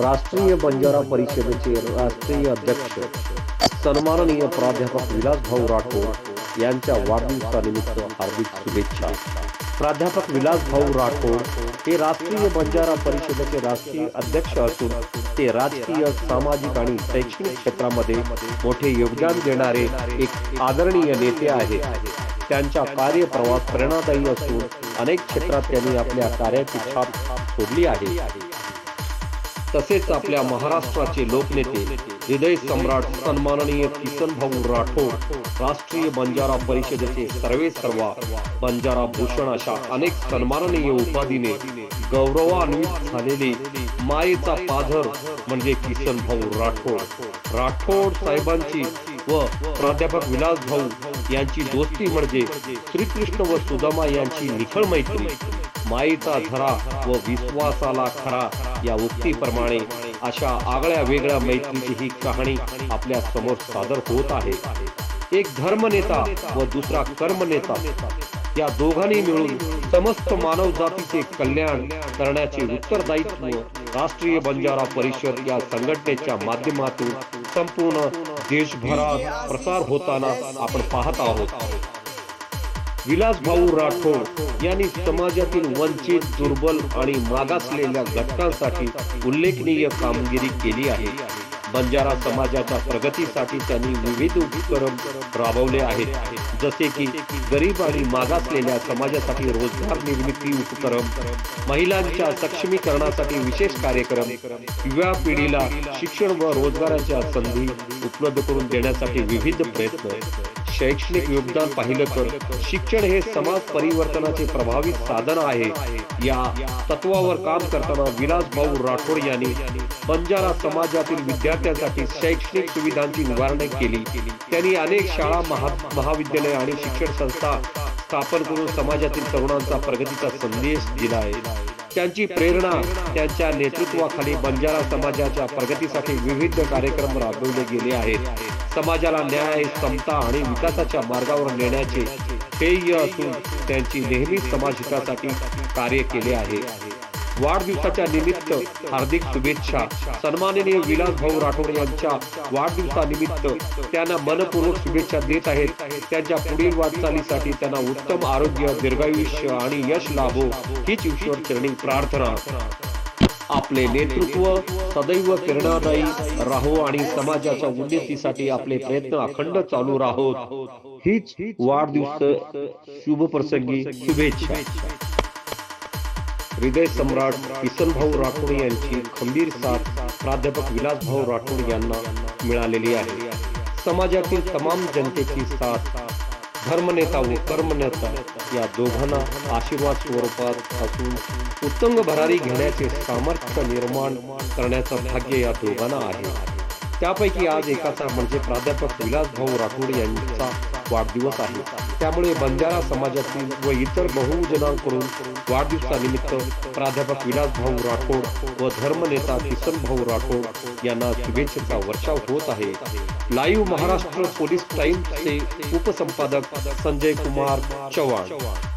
राष्ट्रीय बंजारा परिषदेचे राष्ट्रीय अध्यक्ष सन्माननीय प्राध्यापक विलासभाऊ राठोड यांच्या वाढदिवसानिमित्त हार्दिक शुभेच्छा. प्राध्यापक विलासभाऊ राठोड हे राष्ट्रीय बंजारा परिषदेचे राष्ट्रीय अध्यक्ष असून ते राजकीय सामाजिक आणि शैक्षणिक क्षेत्रामध्ये मोठे योगदान देणारे एक आदरणीय नेते आहेत. त्यांच्या कार्यप्रवास प्रेरणादायी असून अनेक क्षेत्रात त्यांनी आपल्या कार्याची छाप सोडली आहे. तसेच आपल्या महाराष्ट्राचे लोकनेते हृदय सम्राट सन्माननीय किसन भाऊ राठोड राष्ट्रीय बंजारा परिषदेचे सर्वे सर्वा बंजारा भूषण अशा अनेक सन्माननीय उपाधीने गौरवान्वित झालेले मायेचा पाझर म्हणजे किसन भाऊ राठोड. राठोड साहेबांची व प्राध्यापक विलास भाऊ यांची दोस्ती म्हणजे श्रीकृष्ण व सुदामा यांची निखळ मैत्री. माईचा धरा व विश्वासाला खरा या उक्तीप्रमाणे अशा आगळ्या वेगळ्या मैत्रीची ही कहाणी आपल्यासमोर सादर होत आहे. एक धर्मनेता व दुसरा कर्मनेता या दोघांनी मिळून समस्त मानव जातीचे कल्याण करण्याचे उत्तरदायित्व राष्ट्रीय बंजारा परिषद या संघटनेच्या माध्यमातून संपूर्ण देशभरात प्रसार होताना आपण पाहत आहोत. विलास भाऊ राठोड यांनी समाजातील वंचित दुर्बल आणि मागासलेल्या घटकांसाठी उल्लेखनीय कामगिरी केली आहे. बंजारा समाजाच्या प्रगतीसाठी त्यांनी विविध उपक्रम राबवले आहेत. जसे की गरीब आणि मागासलेल्या समाजासाठी रोजगार निर्मिती उपक्रम महिलांच्या सक्षमीकरणासाठी विशेष कार्यक्रम युवा पिढीला शिक्षण व रोजगाराच्या संधी उपलब्ध करून देण्यासाठी विविध प्रयत्न. शैक्षणिक योगदान पाहिलं तर शिक्षण हे समाज परिवर्तनाचे प्रभावी साधन आहे. या तत्वावर काम करताना विलास भाऊ राठोड यांनी बंजारा समाजातील विद्यार्थ्यांसाठी शैक्षणिक सुविधांची उभारणी केली. त्यांनी अनेक शाळा महा महाविद्यालय आणि शिक्षण संस्था स्थापन करून समाजातील तरुणांचा प्रगतीचा संदेश दिला आहे. त्यांची प्रेरणा त्यांच्या नेतृत्वाखाली बंजारा समाजाच्या प्रगतीसाठी विविध कार्यक्रम राबवले गेले आहेत. समाजाला न्याय समता आणि विकासाच्या मार्गावर नेण्याचे ध्येय असून त्यांची नेहमी समाजहितासाठी कार्य केले आहे. वाढदिवसाच्या निमित्त हार्दिक शुभेच्छा. सन्माननीय विलास भाऊ राठोड यांच्या वाढदिवसानिमित्त त्यांना मनपूर्वक शुभेच्छा देत आहेत. त्यांच्या पुढील वाटचालीसाठी त्यांना उत्तम आरोग्य दीर्घायुष्य आणि यश लाभो हीच ईश्वर चरणी प्रार्थना. आपले नेतृत्व सदैव प्रेरणादायी राहो आणि समाजाच्या उन्नतीसाठी आपले प्रयत्न अखंड चालू राहोत हीच वाढदिवस शुभ प्रसंगी शुभेच्छा. हृदय सम्राट किसन भाऊ राठोड यांची खंबीर साथ प्राध्यापक विलास भाऊ राठोड यांना मिळालेली आहे. समाजातील तमाम जनतेची साथ धर्मनेता व कर्मनेता या दोघांना आशीर्वाद स्वरूपात असून उत्तंग भरारी घेण्याचे सामर्थ्य निर्माण करण्याचं भाग्य या दोघांना आहे. त्यापैकी आज एकाचा म्हणजे प्राध्यापक विलासभाऊ राठोड यांचा वाढदिवस आहे. त्यामुळे बंजारा समाजातील व इतर बहुजनांकडून वाढदिवसानिमित्त प्राध्यापक विलासभाऊ राठोड व धर्मनेता किसन भाऊ राठोड यांना शुभेच्छेचा वर्षाव होत आहे. लाईव्ह महाराष्ट्र पोलीस टाइम्सचे उपसंपादक संजय कुमार चव्हाण.